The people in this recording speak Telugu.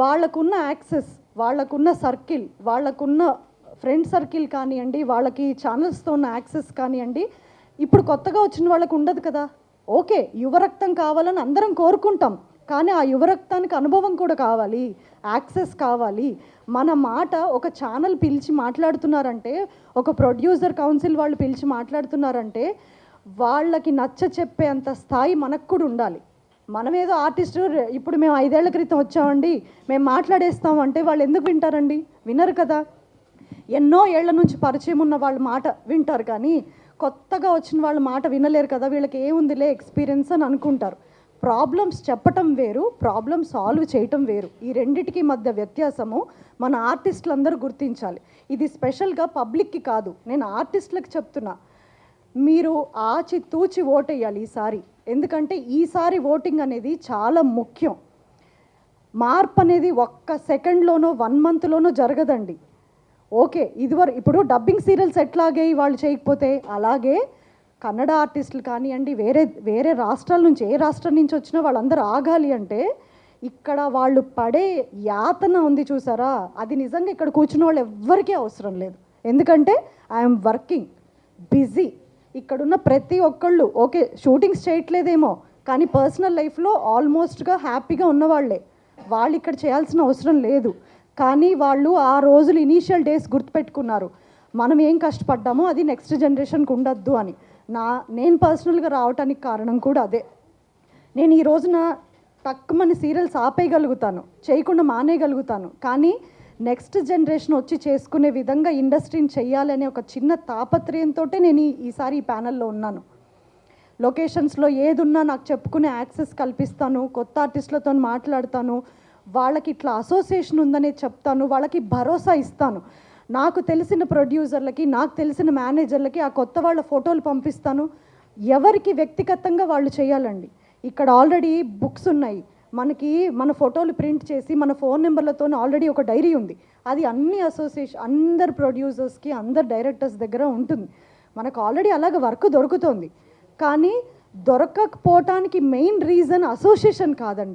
వాళ్ళకున్న యాక్సెస్ వాళ్ళకున్న సర్కిల్ వాళ్ళకున్న ఫ్రెండ్ సర్కిల్ కానివ్వండి వాళ్ళకి ఛానల్స్తో ఉన్న యాక్సెస్ కానివ్వండి ఇప్పుడు కొత్తగా వచ్చిన వాళ్ళకు ఉండదు కదా. ఓకే యువరక్తం కావాలని అందరం కోరుకుంటాం కానీ ఆ యువరక్తానికి అనుభవం కూడా కావాలి యాక్సెస్ కావాలి. మన మాట ఒక ఛానల్ పిలిచి మాట్లాడుతున్నారంటే ఒక ప్రొడ్యూసర్ కౌన్సిల్ వాళ్ళు పిలిచి మాట్లాడుతున్నారంటే వాళ్ళకి నచ్చ చెప్పేంత స్థాయి మనకు కూడా ఉండాలి. మనమేదో ఆర్టిస్ట్ ఇప్పుడు మేము ఐదేళ్ళ క్రితం వచ్చామండి మేము మాట్లాడేస్తాం అంటే వాళ్ళు ఎందుకు వింటారండి? వినరు కదా. ఎన్నో ఏళ్ళ నుంచి పరిచయం ఉన్న వాళ్ళ మాట వింటారు కానీ కొత్తగా వచ్చిన వాళ్ళ మాట వినలేరు కదా వీళ్ళకి ఏముందిలే ఎక్స్పీరియన్స్ అని అనుకుంటారు. ప్రాబ్లమ్స్ చెప్పటం వేరు ప్రాబ్లమ్ సాల్వ్ చేయటం వేరు. ఈ రెండిటికి మధ్య వ్యత్యాసము మన ఆర్టిస్టులందరూ గుర్తించాలి. ఇది స్పెషల్గా పబ్లిక్కి కాదు. నేను ఆర్టిస్టులకు చెప్తున్నా. మీరు ఆచి తూచి ఓటేయాలి ఈసారి. ఎందుకంటే ఈసారి ఓటింగ్ అనేది చాలా ముఖ్యం. మార్పు అనేది ఒక్క సెకండ్లోనో వన్ మంత్లోనో జరగదండి. ఓకే ఇదివరకు ఇప్పుడు డబ్బింగ్ సీరియల్స్ ఎట్లాగే వాళ్ళు చేయకపోతే అలాగే కన్నడ ఆర్టిస్టులు కానివ్వండి వేరే వేరే రాష్ట్రాల నుంచి ఏ రాష్ట్రం నుంచి వచ్చినా వాళ్ళందరూ ఆగాలి అంటే ఇక్కడ వాళ్ళు పడే యాతన ఉంది చూసారా? అది నిజంగా ఇక్కడ కూర్చున్న వాళ్ళు ఎవ్వరికీ అవసరం లేదు. ఎందుకంటే ఐఎమ్ వర్కింగ్ బిజీ. ఇక్కడున్న ప్రతి ఒక్కళ్ళు ఓకే షూటింగ్స్ చేయట్లేదేమో కానీ పర్సనల్ లైఫ్లో ఆల్మోస్ట్గా హ్యాపీగా ఉన్నవాళ్ళే. వాళ్ళు ఇక్కడ చేయాల్సిన అవసరం లేదు. కానీ వాళ్ళు ఆ రోజులు ఇనీషియల్ డేస్ గుర్తుపెట్టుకున్నారు. మనం ఏం కష్టపడ్డామో అది నెక్స్ట్ జనరేషన్కి ఉండొద్దు అని. నా నేను పర్సనల్గా రావటానికి కారణం కూడా అదే. నేను ఈ రోజున తక్కువని సీరియల్స్ ఆపేయగలుగుతాను చేయకుండా మానేయగలుగుతాను. కానీ నెక్స్ట్ జనరేషన్ వచ్చి చేసుకునే విధంగా ఇండస్ట్రీని చేయాలనే ఒక చిన్న తాపత్రయంతో నేను ఈసారి ఈ ప్యానల్లో ఉన్నాను. లొకేషన్స్లో ఏదున్నా నాకు చెప్పుకునే యాక్సెస్ కల్పిస్తాను కొత్త ఆర్టిస్టులతో మాట్లాడతాను వాళ్ళకి ఇట్లా అసోసియేషన్ ఉందనే చెప్తాను వాళ్ళకి భరోసా ఇస్తాను. నాకు తెలిసిన ప్రొడ్యూసర్లకి నాకు తెలిసిన మేనేజర్లకి ఆ కొత్త వాళ్ళ ఫోటోలు పంపిస్తాను. ఎవరికి వ్యక్తిగతంగా వాళ్ళు చేయాలండి. ఇక్కడ ఆల్రెడీ బుక్స్ ఉన్నాయి. మనకి మన ఫోటోలు ప్రింట్ చేసి మన ఫోన్ నెంబర్లతో ఆల్రెడీ ఒక డైరీ ఉంది. అది అన్ని అసోసియేషన్ అందరు ప్రొడ్యూసర్స్కి అందరు డైరెక్టర్స్ దగ్గర ఉంటుంది. మనకు ఆల్రెడీ అలాగ వర్క్ దొరుకుతుంది. కానీ దొరకకపోవటానికి మెయిన్ రీజన్ అసోసియేషన్ కాదండి.